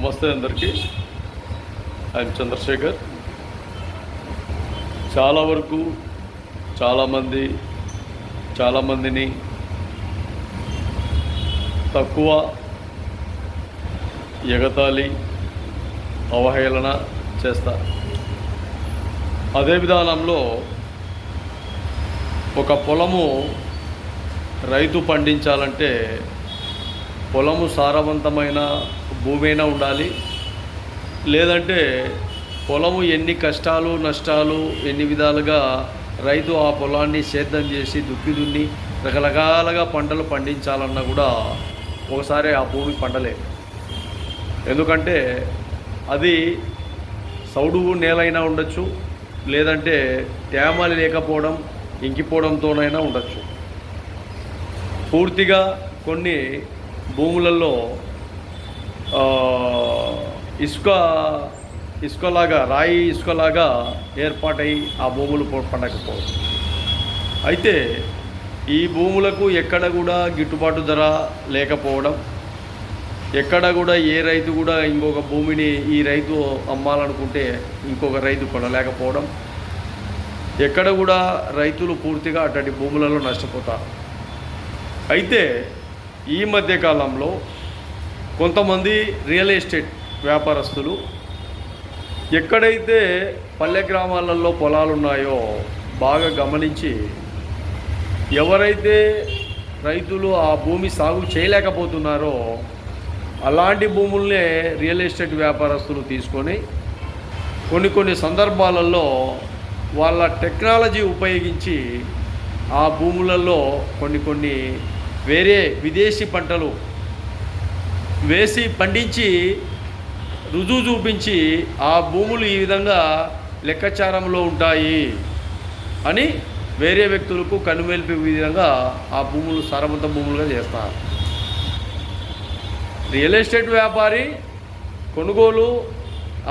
నమస్తే అందరికీ. ఆయన చంద్రశేఖర్. చాలా వరకు చాలామంది చాలామందిని తక్కువ ఎగతాళి అవహేళన చేస్తారు అదే విధానంలో ఒక పొలము రైతు పండించాలంటే పొలము సారవంతమైన భూమైనా ఉండాలి. లేదంటే పొలము ఎన్ని కష్టాలు నష్టాలు ఎన్ని విధాలుగా రైతు ఆ పొలాన్ని సేద్యం చేసి దుక్కి దున్ని రకరకాలుగా పంటలు పండించాలన్నా కూడా ఒకసారి ఆ భూమి పండలే. ఎందుకంటే అది సౌడు నేలైనా ఉండొచ్చు లేదంటే తేమ లేకపోవడం ఇంకిపోవడంతోనైనా ఉండొచ్చు. పూర్తిగా కొన్ని భూములలో ఇసుక ఇసుకలాగా రాయి ఇసుకలాగా ఏర్పాటై ఆ భూములు పండకపోవచ్చు. అయితే ఈ భూములకు ఎక్కడ కూడా గిట్టుబాటు ధర లేకపోవడం ఎక్కడ కూడా ఏ రైతు కూడా ఇంకొక భూమిని ఈ రైతు అమ్మాలనుకుంటే ఇంకొక రైతు కొనలేకపోవడం ఎక్కడ కూడా రైతులు పూర్తిగా అటువంటి భూములలో నష్టపోతారు. అయితే ఈ మధ్య కాలంలో కొంతమంది రియల్ ఎస్టేట్ వ్యాపారస్తులు ఎక్కడైతే పల్లె గ్రామాలలో పొలాలు ఉన్నాయో బాగా గమనించి ఎవరైతే రైతులు ఆ భూమి సాగు చేయలేకపోతున్నారో అలాంటి భూముల్నే రియల్ ఎస్టేట్ వ్యాపారస్తులు తీసుకొని కొన్ని కొన్ని సందర్భాలలో వాళ్ళ టెక్నాలజీ ఉపయోగించి ఆ భూములలో కొన్ని కొన్ని వేరే విదేశీ పంటలు వేసి పండించి రుజువు చూపించి ఆ భూములు ఈ విధంగా లెక్కాచారంలో ఉంటాయి అని వేరే వ్యక్తులకు కనుమేల్పే విధంగా ఆ భూములు సారవంత భూములుగా చేస్తారు. రియల్ ఎస్టేట్ వ్యాపారి కొనుగోలు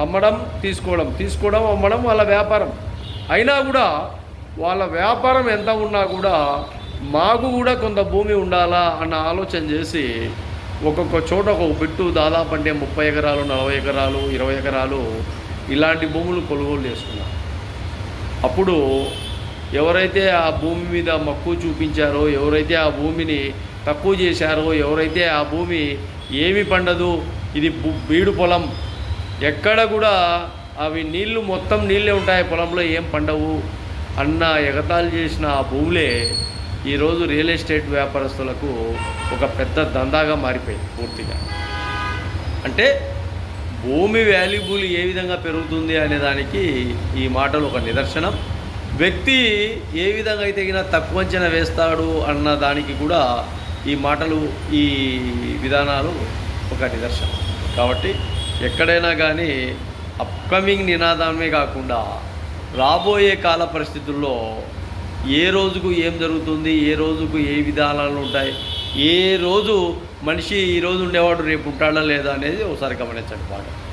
అమ్మడం తీసుకోవడం తీసుకోవడం అమ్మడం వాళ్ళ వ్యాపారం. అయినా కూడా వాళ్ళ వ్యాపారం ఎంత ఉన్నా కూడా మాకు కూడా కొంత భూమి ఉండాలా అన్న ఆలోచన చేసి ఒక్కొక్క చోట ఒక బిట్టు దాదాపు అంటే ముప్పై ఎకరాలు నలభై ఎకరాలు ఇరవై ఎకరాలు ఇలాంటి భూములు కొనుగోలు చేసుకున్నాం. అప్పుడు ఎవరైతే ఆ భూమి మీద మక్కువ చూపించారో ఎవరైతే ఆ భూమిని తక్కువ చేశారో ఎవరైతే ఆ భూమి ఏమి పండదు ఇది బీడు పొలం ఎక్కడ కూడా అవి నీళ్ళు మొత్తం నీళ్ళే ఉంటాయి పొలంలో ఏం పండవు అన్న ఎగతాళి చేసిన ఆ భూములే ఈరోజు రియల్ ఎస్టేట్ వ్యాపారస్తులకు ఒక పెద్ద దందాగా మారిపోయింది పూర్తిగా. అంటే భూమి వాల్యుబుల్ ఏ విధంగా పెరుగుతుంది అనే దానికి ఈ మాటలు ఒక నిదర్శనం. వ్యక్తి ఏ విధంగా అయితే తక్కువ అంచనా వేస్తాడు అన్న దానికి కూడా ఈ మాటలు ఈ విధానాలు ఒక నిదర్శనం. కాబట్టి ఎక్కడైనా కానీ అప్కమింగ్ నినాదమే కాకుండా రాబోయే కాల పరిస్థితుల్లో ఏ రోజుకు ఏం జరుగుతుంది ఏ రోజుకు ఏ విధానాలు ఉంటాయి ఏ రోజు మనిషి ఈ రోజు ఉండేవాడు రేపు ఉంటాడా లేదా అనేది ఒకసారి గమనించండి బాగా.